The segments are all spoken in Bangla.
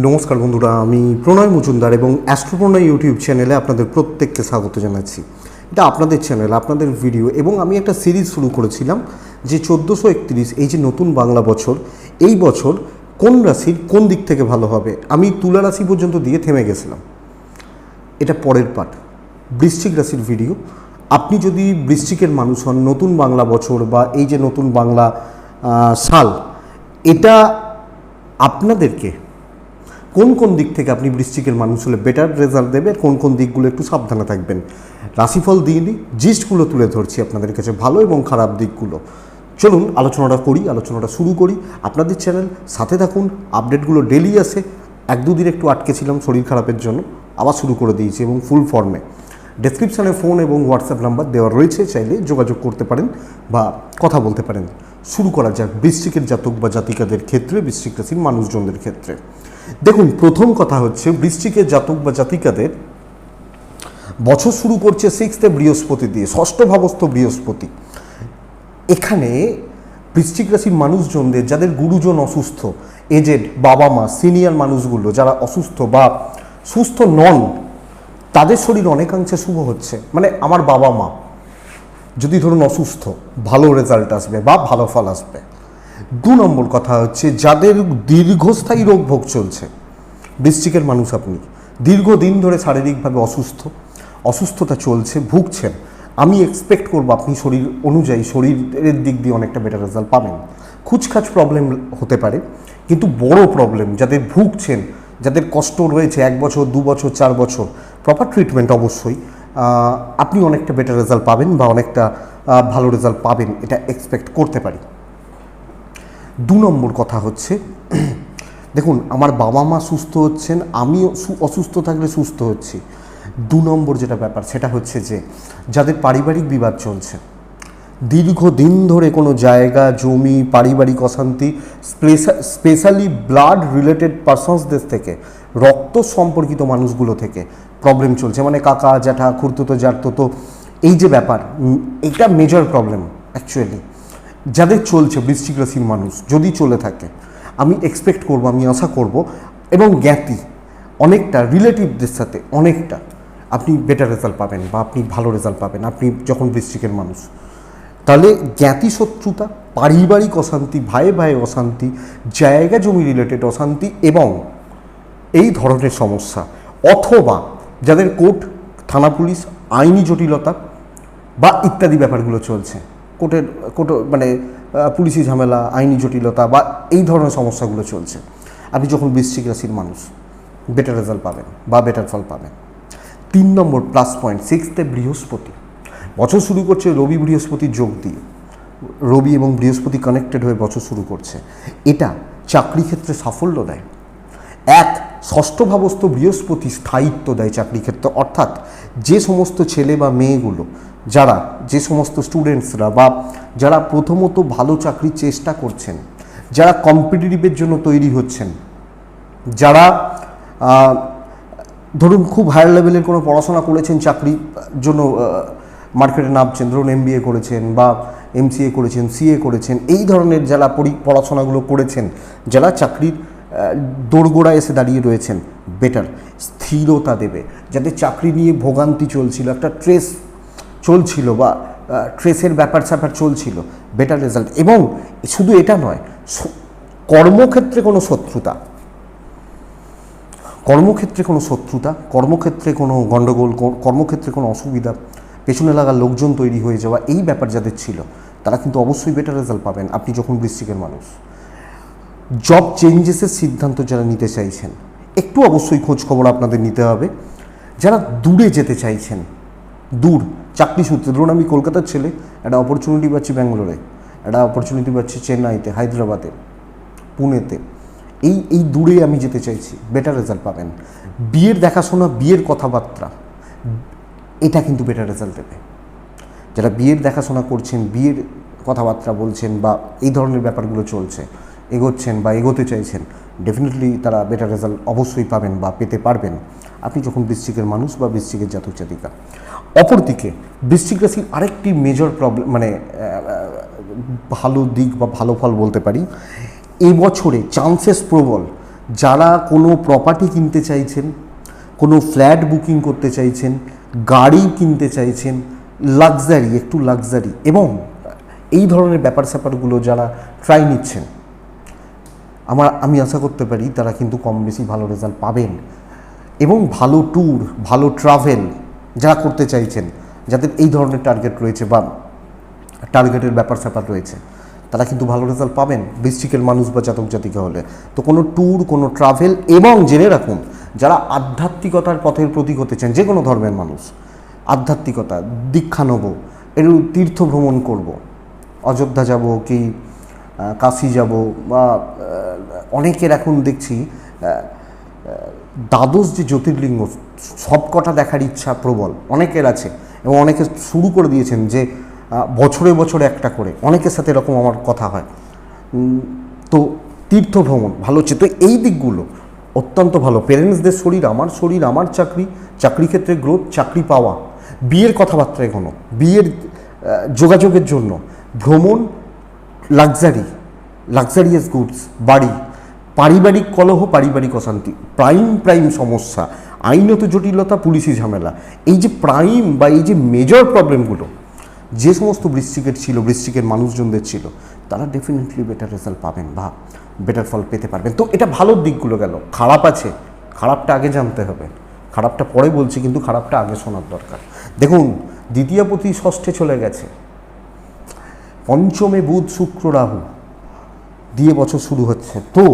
নমস্কার বন্ধুরা, আমি প্রণয় মজুমদার এবং অ্যাস্ট্রোপ্রণয় ইউটিউব চ্যানেলে আপনাদের প্রত্যেককে স্বাগত জানাচ্ছি। এটা আপনাদের চ্যানেল, আপনাদের ভিডিও এবং আমি একটা সিরিজ শুরু করেছিলাম যে চোদ্দোশো একত্রিশ, এই যে নতুন বাংলা বছর, এই বছর কোন রাশির কোন দিক থেকে ভালো হবে? আমি তুলা রাশি পর্যন্ত দিয়ে থেমে গেছিলাম। এটা পরের পার্ট বৃশ্চিক রাশির ভিডিও। আপনি যদি বৃশ্চিকের মানুষ হন, নতুন বাংলা বছর বা এই যে নতুন বাংলা সাল, এটা আপনাদেরকে কোন কোন দিক থেকে আপনি বৃশ্চিকের মানুষ হলে বেটার রেজাল্ট দেবে কোন কোন দিকগুলো একটু সাবধানে থাকবেন? রাশিফল দিয়ে নিই জিস্টগুলো তুলে ধরছি আপনাদের কাছে ভালো এবং খারাপ দিকগুলো। চলুন আলোচনাটা করি, আলোচনাটা শুরু করি। আপনাদের চ্যানেল সাথে থাকুন আপডেটগুলো ডেলি আসে। এক দুদিন একটু আটকে ছিলাম শরীর খারাপের জন্য, আবার শুরু করে দিয়েছি এবং ফুল ফর্মে ডেসক্রিপশানে ফোন এবং হোয়াটসঅ্যাপ নাম্বার দেওয়া রয়েছে, চাইলে যোগাযোগ করতে পারেন বা কথা বলতে পারেন। শুরু করা যাক বৃশ্চিকের জাতক বা জাতিকাদের ক্ষেত্রে, বৃশ্চিক রাশির মানুষজনদের ক্ষেত্রে। দেখুন, প্রথম কথা হচ্ছে বৃশ্চিকের জাতক বা জাতিকাদের বছর শুরু করছে সিক্সথে বৃহস্পতি দিয়ে, ষষ্ঠ ভাবস্থ বৃহস্পতি। এখানে বৃশ্চিক রাশির মানুষজনদের, যাদের গুরুজন অসুস্থ, এজেড, বাবা মা, সিনিয়র মানুষগুলো, যারা অসুস্থ বা সুস্থ নন, তাদের শরীর অনেকাংশে শুভ হচ্ছে। মানে আমার বাবা মা যদি ধরুন অসুস্থ, ভালো রেজাল্ট আসবে বা ভালো ফল আসবে। দু নম্বর কথা হচ্ছে, যাদের দীর্ঘস্থায়ী রোগ ভোগ চলছে, বৃশ্চিকের মানুষ আপনি, দীর্ঘদিন ধরে শারীরিকভাবে অসুস্থ, অসুস্থতা চলছে, ভুগছেন, আমি এক্সপেক্ট করব আপনি শরীর অনুযায়ী শরীরের দিক দিয়ে অনেকটা বেটার রেজাল্ট পাবেন। খুচখাচ প্রবলেম হতে পারে, কিন্তু বড় প্রবলেম যাদের ভুগছেন, যাদের কষ্ট রয়েছে এক বছর, দু বছর, চার বছর প্রপার ট্রিটমেন্ট অবশ্যই। আপনি অনেকটা বেটার রেজাল্ট পাবেন বা অনেকটা ভালো রেজাল্ট পাবেন, এটা এক্সপেক্ট করতে পারি। দু নম্বর কথা হচ্ছে, দেখুন, আমার বাবা মা সুস্থ হচ্ছেন, আমিও সু- অসুস্থ থাকলে সুস্থ হচ্ছি। দু নম্বর যেটা ব্যাপার, সেটা হচ্ছে যে, যাদের পারিবারিক বিবাদ চলছে, দীর্ঘদিন ধরে কোনো জায়গা, জমি, পারিবারিক অশান্তি স্পেশালি ব্লাড রিলেটেড পার্সনসদের থেকে, রক্ত সম্পর্কিত মানুষগুলো থেকে প্রবলেম চলছে। মানে কাকা, জ্যাঠা খুঁড়তুতো জারতুতো, এই যে ব্যাপার এটা মেজর প্রবলেম অ্যাকচুয়ালি যাদের চলছে বৃশ্চিক রাশির মানুষ, যদি চলে থাকে, আমি এক্সপেক্ট করব, আমি আশা করব, এবং জ্ঞাতি, অনেকটা রিলেটিভদের সাথে অনেকটা, আপনি বেটার রেজাল্ট পাবেন বা আপনি ভালো রেজাল্ট পাবেন, আপনি যখন বৃশ্চিকের মানুষ। তাহলে জ্ঞাতি শত্রুতা, পারিবারিক অশান্তি ভাইয়ে ভাইয়ে অশান্তি, জায়গা জমি রিলেটেড অশান্তি, এবং এই ধরনের সমস্যা, অথবা যাদের কোর্ট, থানা পুলিশ, আইনি জটিলতা বা ইত্যাদি ব্যাপারগুলো চলছে। কোর্টের, কোর্ট মানে পুলিশি ঝামেলা, আইনি জটিলতা বা এই ধরনের সমস্যাগুলো চলছে। আপনি যখন বৃশ্চিক রাশির মানুষ বেটার রেজাল্ট পাবেন বা বেটার ফল পাবেন। তিন নম্বর প্লাস পয়েন্ট সিক্সথে বৃহস্পতি। বছর শুরু করছে রবি বৃহস্পতি যোগ দিয়ে। রবি এবং বৃহস্পতি কানেক্টেড হয়ে বছর শুরু করছে। এটা চাকরি ক্ষেত্রে সাফল্য দেয়। এক ষষ্ঠ ভাবস্থ বৃহস্পতি স্থায়িত্ব দেয় চাকরি ক্ষেত্রে অর্থাৎ যে সমস্ত ছেলে বা মেয়েগুলো, যারা, যে সমস্ত স্টুডেন্টসরা বা যারা প্রথমত ভালো চাকরির চেষ্টা করছেন, যারা কম্পিটিটিভের জন্য তৈরি হচ্ছেন, যারা ধরুন খুব হায়ার লেভেলের কোনো পড়াশোনা করেছেন চাকরির জন্য মার্কেটে নামছেন, ধরুন এম করেছেন বা এমসিএ করেছেন সিএ করেছেন, এই ধরনের যারা পড়াশোনাগুলো করেছেন, যারা চাকরির আহ, দোরগোড়ায় এসে দাঁড়িয়ে রয়েছেন। বেটার স্থিরতা দেবে। যাদের চাকরি নিয়ে ভোগান্তি চলছিল একটা ট্রেস চলছিল বা ট্রেসের ব্যাপার স্যাপার চলছিল। Better result. এবং শুধু এটা নয় কর্মক্ষেত্রে কোনো শত্রুতা। কর্মক্ষেত্রে কোনো শত্রুতা কর্মক্ষেত্রে কোনো গণ্ডগোল কর্মক্ষেত্রে কোনো অসুবিধা পেছনে লাগা লোকজন তৈরি হয়ে যাওয়া এই ব্যাপার যাদের ছিল তারা কিন্তু অবশ্যই বেটার রেজাল্ট পাবেন। আপনি যখন বৃশ্চিকের মানুষ জব চেঞ্জেসের সিদ্ধান্ত যারা নিতে চাইছেন, একটু অবশ্যই খোঁজ খবর আপনাদের নিতে হবে। যারা দূরে যেতে চাইছেন, দূর, চাকরি সূত্রে, ধরুন আমি কলকাতার ছেলে, একটা অপরচুনিটি পাচ্ছি ব্যাঙ্গালোরে, একটা অপরচুনিটি পাচ্ছি চেন্নাইতে, হায়দ্রাবাদে, পুনেতে। এই এই দূরে আমি যেতে চাইছি বেটার রেজাল্ট পাবেন। বিয়ের দেখাশোনা, বিয়ের কথাবার্তা, এটা কিন্তু বেটার রেজাল্ট দেবে। যারা বিয়ের দেখাশোনা করছেন, বিয়ের কথাবার্তা বলছেন বা এই ধরনের ব্যাপারগুলো চলছে এগোচ্ছেন বা এগোতে চাইছেন ডেফিনেটলি তারা বেটার রেজাল্ট অবশ্যই পাবেন বা পেতে পারবেন। আপনি যখন বৃশ্চিকের মানুষ বা বৃশ্চিকের জাতক, জাতিকা, অপরদিকে বৃশ্চিক রাশির আরেকটি মেজর প্রবলেম মানে ভালো দিক বা ভালো ফল বলতে পারি, এই বছরে চান্সেস প্রবল যারা কোনো প্রপার্টি কিনতে চাইছেন, কোনো ফ্ল্যাট বুকিং করতে চাইছেন, গাড়ি কিনতে চাইছেন লাক্সারি একটু লাক্সারি এবং এই ধরনের ব্যাপার স্যাপারগুলো যারা ট্রাই নিচ্ছেন আমার, আমি আশা করতে পারি তারা কিন্তু কম বেশি ভালো রেজাল্ট পাবেন। এবং ভালো ট্যুর ভালো ট্রাভেল যারা করতে চাইছেন, যাদের এই ধরনের টার্গেট রয়েছে বা টার্গেটের ব্যাপার স্যাপার রয়েছে, তারা কিন্তু ভালো রেজাল্ট পাবেন ডিস্ট্রিক্টের মানুষ বা জাতক জাতিকা হলে। তো কোনো ট্যুর কোনো ট্রাভেল এবং জেনে রাখুন, যারা আধ্যাত্মিকতার পথের প্রতীক হতে চান, যে কোনো ধর্মের মানুষ, আধ্যাত্মিকতা, দীক্ষা নেব, এর তীর্থ ভ্রমণ করব, অযোধ্যা যাব, কি কাশি যাব বা অনেকের এখন দেখছি দ্বাদশ যে জ্যোতির্লিঙ্গ সবকটা দেখার ইচ্ছা প্রবল, অনেকের আছে। এবং অনেকে শুরু করে দিয়েছেন যে বছরে বছরে একটা করে, অনেকের সাথে এরকম আমার কথা হয়। তো তীর্থ ভ্রমণ ভালো হচ্ছে। তো এই দিকগুলো অত্যন্ত ভালো। পেরেন্টসদের শরীর, আমার শরীর, আমার চাকরি চাকরি ক্ষেত্রে গ্রোথ চাকরি পাওয়া। বিয়ের কথাবার্তা এগোনো বিয়ের যোগাযোগের জন্য। ভ্রমণ লাক্সারি লাক্সারিয়াস গুডস বাড়ি পারিবারিক কলহ, পারিবারিক অশান্তি প্রাইম প্রাইম সমস্যা, আইনত জটিলতা, পুলিশি ঝামেলা। এই যে প্রাইম বা এই যে মেজর প্রবলেমগুলো যে সমস্ত বৃষ্টিকের ছিল বৃষ্টিকের মানুষজনদের ছিল, তারা ডেফিনেটলি বেটার রেজাল্ট পাবেন বা বেটার ফল পেতে পারবেন। তো এটা ভালো দিকগুলো গেল। খারাপ আছে, খারাপটা আগে জানতে হবে। খারাপটা পরে বলছি, কিন্তু খারাপটা আগে শোনার দরকার। দেখুন দ্বিতীয় প্রতি ষষ্ঠে চলে গেছে। পঞ্চমে বুধ, শুক্র, রাহু, দিয়ে বছর শুরু হচ্ছে। তো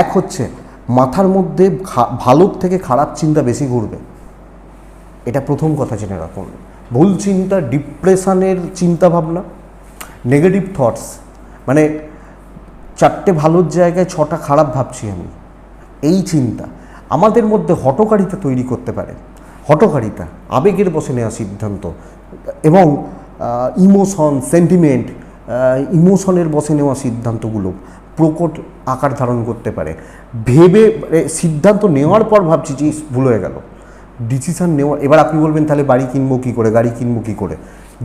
এক হচ্ছে মাথার মধ্যে ভালোর থেকে খারাপ চিন্তা বেশি ঘুরবে। এটা প্রথম কথা জেনে রাখুন। ভুল চিন্তা, ডিপ্রেশনের চিন্তা ভাবনা নেগেটিভ থটস মানে চারটে ভালোর জায়গায় ছটা খারাপ ভাবছি আমি। এই চিন্তা আমাদের মধ্যে হটকারিতা তৈরি করতে পারে। হটকারিতা আবেগের বসে নেওয়া সিদ্ধান্ত এবং ইমোশন সেন্টিমেন্ট ইমোশনের বসে নেওয়া সিদ্ধান্তগুলো। প্রকট আকার ধারণ করতে পারে। ভেবে সিদ্ধান্ত নেওয়ার পর ভাবছি যে ভুল হয়ে গেল। ডিসিশন নেওয়া, এবার আপনি বলবেন, তাহলে বাড়ি কিনবো কী করে? গাড়ি কিনবো কী করে?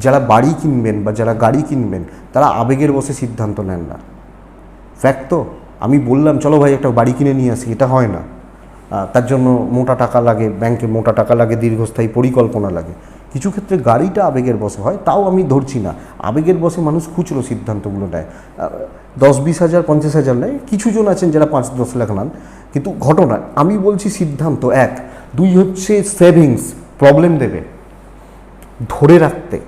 যারা বাড়ি কিনবেন বা যারা গাড়ি কিনবেন, তারা আবেগের বসে সিদ্ধান্ত নেন না। ফ্যাক্ট তো? আমি বললাম, চলো ভাই, একটা বাড়ি কিনে নিয়ে আসি। এটা হয় না। তার জন্য মোটা টাকা লাগে, ব্যাংকে মোটা টাকা লাগে, দীর্ঘস্থায়ী পরিকল্পনা লাগে। কিছু ক্ষেত্রে গাড়িটা আবেগের বসে হয়, তাও আমি ধরছি না। আবেগের বসে মানুষ খুচরো সিদ্ধান্তগুলো নেয়। দশ, বিশ হাজার, পঞ্চাশ হাজার নেয়। কিছু জন আছেন যারা পাঁচ, দশ লাখ নেন। কিন্তু ঘটনা, আমি বলছি সিদ্ধান্ত, এক, দুই হচ্ছে সেভিংস প্রবলেম দেবে। ধরে রাখতে,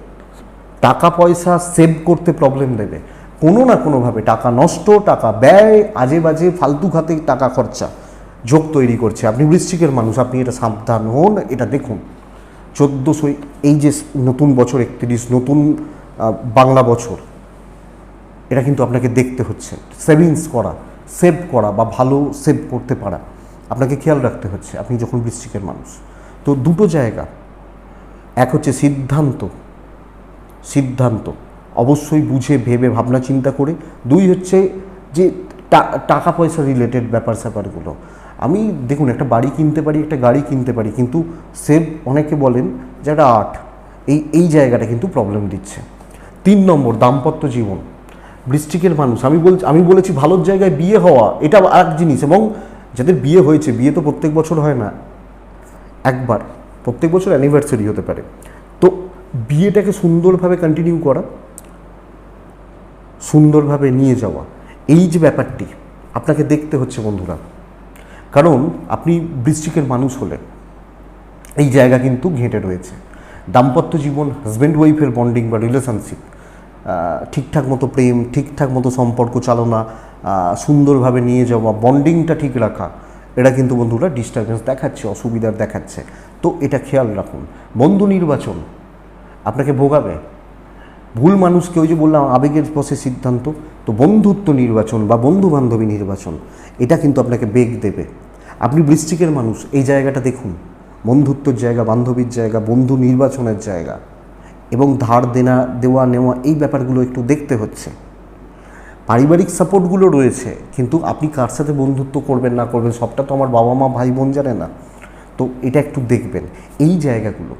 টাকা পয়সা সেভ করতে প্রবলেম দেবে। কোনো না কোনোভাবে টাকা নষ্ট, টাকা ব্যয় আজে বাজে ফালতু খাতে টাকা খরচা যোগ তৈরি করছে। আপনি বৃশ্চিকের মানুষ, আপনি এটা সাবধান হন, এটা দেখুন। চোদ্দোশো, এই যে নতুন বছর, একত্রিশ, নতুন বাংলা বছর এটা কিন্তু আপনাকে দেখতে হচ্ছে। সেভিংস করা সেভ করা বা ভালো সেভ করতে পারা, আপনাকে খেয়াল রাখতে হচ্ছে, আপনি যখন বৃশ্চিকের মানুষ। তো দুটো জায়গা। এক হচ্ছে সিদ্ধান্ত সিদ্ধান্ত, অবশ্যই বুঝে, ভেবে, ভাবনা, চিন্তা করে। দুই হচ্ছে যে টাকা পয়সা রিলেটেড ব্যাপার স্যাপারগুলো। আমি দেখুন, একটা বাড়ি কিনতে পারি, একটা গাড়ি কিনতে পারি, কিন্তু সেভ অনেকে বলেন যে একটা আর্ট এই এই জায়গাটা কিন্তু প্রবলেম দিচ্ছে। তিন নম্বর, দাম্পত্য জীবন। বৃষ্টিকের মানুষ। আমি বল আমি বলেছি ভালোর জায়গায় বিয়ে হওয়া, এটা এক জিনিস এবং যাদের বিয়ে হয়েছে, বিয়ে তো প্রত্যেক বছর হয় না। একবার, প্রত্যেক বছর অ্যানিভার্সারি হতে পারে। তো বিয়েটাকে সুন্দরভাবে কন্টিনিউ করা, সুন্দরভাবে নিয়ে যাওয়া, এই যে ব্যাপারটি আপনাকে দেখতে হচ্ছে বন্ধুরা। কারণ আপনি বৃশ্চিকের মানুষ হলে এই জায়গা কিন্তু ঘেঁটে রয়েছে। দাম্পত্য জীবন হাজব্যান্ড ওয়াইফের বন্ডিং বা রিলেশনশিপ ঠিকঠাক মতো প্রেম, ঠিকঠাক মতো সম্পর্ক চালনা সুন্দরভাবে নিয়ে যাওয়া বন্ডিংটা ঠিক রাখা, এটা কিন্তু বন্ধুরা ডিস্টারবেন্স দেখাচ্ছে, অসুবিধার দেখাচ্ছে। তো এটা খেয়াল রাখুন। বন্ধু নির্বাচন, আপনাকে ভোগাবে। ভুল মানুষকে ওই যে বললাম, আবেগের বসে সিদ্ধান্ত, তো বন্ধুত্ব নির্বাচন বা বন্ধু বান্ধবী নির্বাচন, এটা কিন্তু আপনাকে বেগ দেবে। আপনি বৃশ্চিকের মানুষ, এই জায়গাটা দেখুন। বন্ধুত্বর জায়গা, বান্ধবীর জায়গা, বন্ধু নির্বাচনের জায়গা। এবং ধার দেনা, দেওয়া, নেওয়া এই ব্যাপারগুলো একটু দেখতে হচ্ছে। পারিবারিক সাপোর্টগুলো রয়েছে, কিন্তু আপনি কার সাথে বন্ধুত্ব করবেন, না করবেন, সবটা তো আমার বাবা মা ভাই, বোন জানে না। তো এটা একটু দেখবেন। এই জায়গাগুলো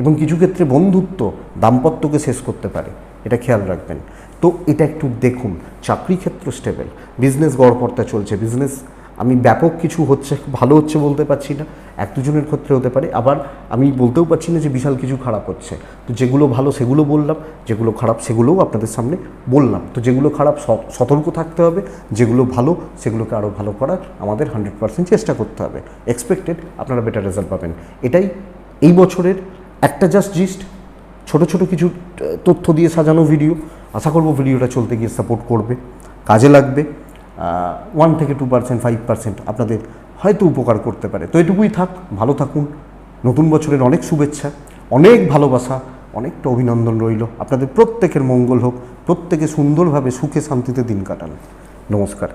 এবং কিছু ক্ষেত্রে বন্ধুত্ব দাম্পত্যকে শেষ করতে পারে, এটা খেয়াল রাখবেন। তো এটা একটু দেখুন, চাকরি ক্ষেত্র স্টেবল বিজনেস গড়পড়তা চলছে বিজনেস আমি ব্যাপক কিছু হচ্ছে, ভালো হচ্ছে বলতে পারছি না, এক দুজনের ক্ষেত্রে হতে পারে। আবার আমি বলতেও পারছি না যে বিশাল কিছু খারাপ হচ্ছে। তো যেগুলো ভালো সেগুলো বললাম, যেগুলো খারাপ সেগুলোও আপনাদের সামনে বললাম। তো যেগুলো খারাপ সতর্ক থাকতে হবে, যেগুলো ভালো সেগুলোকে আরও ভালো করার আমাদের হান্ড্রেড পার্সেন্ট চেষ্টা করতে হবে। এক্সপেক্টেড আপনারা বেটার রেজাল্ট পাবেন। এটাই এই বছরের একটা জাস্ট জিস্ট ছোট ছোট কিছু তথ্য দিয়ে সাজানো ভিডিও। আশা করব ভিডিওটা চলতে গিয়ে সাপোর্ট করবে, কাজে লাগবে। ওয়ান থেকে টু পার্সেন্ট ফাইভ পার্সেন্ট আপনাদের হয়তো উপকার করতে পারে। তো এটুকুই থাক, ভালো থাকুন। নতুন বছরের অনেক শুভেচ্ছা, অনেক ভালোবাসা, অনেকটা অভিনন্দন রইল। আপনাদের প্রত্যেকের মঙ্গল হোক, প্রত্যেকে সুন্দরভাবে সুখে শান্তিতে দিন কাটান। নমস্কার।